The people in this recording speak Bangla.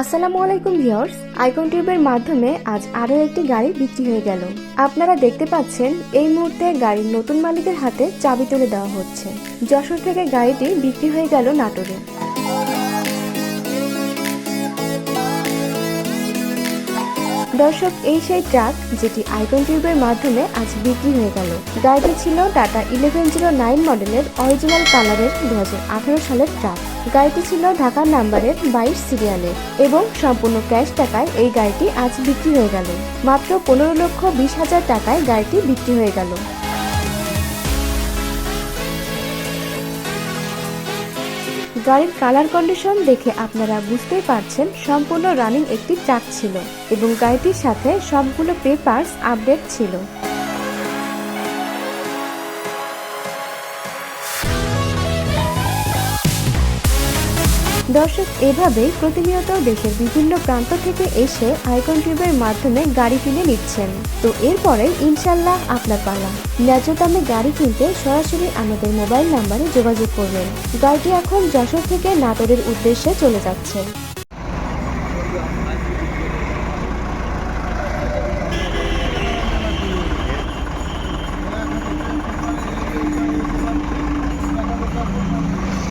আসসালামু আলাইকুম ভিউয়ার্স, আইকন টিউবের মাধ্যমে আজ আরও একটি গাড়ি বিক্রি হয়ে গেল। আপনারা দেখতে পাচ্ছেন, এই মুহূর্তে গাড়ির নতুন মালিকের হাতে চাবি তুলে দেওয়া হচ্ছে। যশোর থেকে গাড়িটি বিক্রি হয়ে গেল নাটোরে। দর্শক, এই সেই ট্রাক যেটি আইকন টিউবের মাধ্যমে আজ বিক্রি হয়ে গেল। গাড়িটি ছিল টাটা ইলেভেন জিরো নাইন মডেলের অরিজিনাল কালারের দু হাজার আঠারো সালের ট্রাক। গাড়িটি ছিল ঢাকার নাম্বারের বাইশ সিরিয়ালে এবং সম্পূর্ণ ক্যাশ টাকায় এই গাড়িটি আজ বিক্রি হয়ে গেল। মাত্র পনেরো লক্ষ বিশ হাজার টাকায় গাড়িটি বিক্রি হয়ে গেল। গাড়ির কালার কন্ডিশন দেখে আপনারা বুঝতেই পারছেন সম্পূর্ণ রানিং একটি ট্রাক ছিল এবং গাড়িটির সাথে সবগুলো পেপারস আপডেট ছিল। দর্শক, এভাবেই প্রতিনিয়ত দেশের বিভিন্ন প্রান্ত থেকে এসে আইকন টিউবের মাধ্যমে গাড়ি কিনে নিচ্ছেন। তো এরপরে ইনশাল্লাহ আপনার পালা। ন্যায্য দামে গাড়ি কিনতে সরাসরি আমাদের মোবাইল নাম্বারে যোগাযোগ করবেন। গাড়িটি এখন যশোর থেকে নাটোরের উদ্দেশ্যে চলে যাচ্ছে।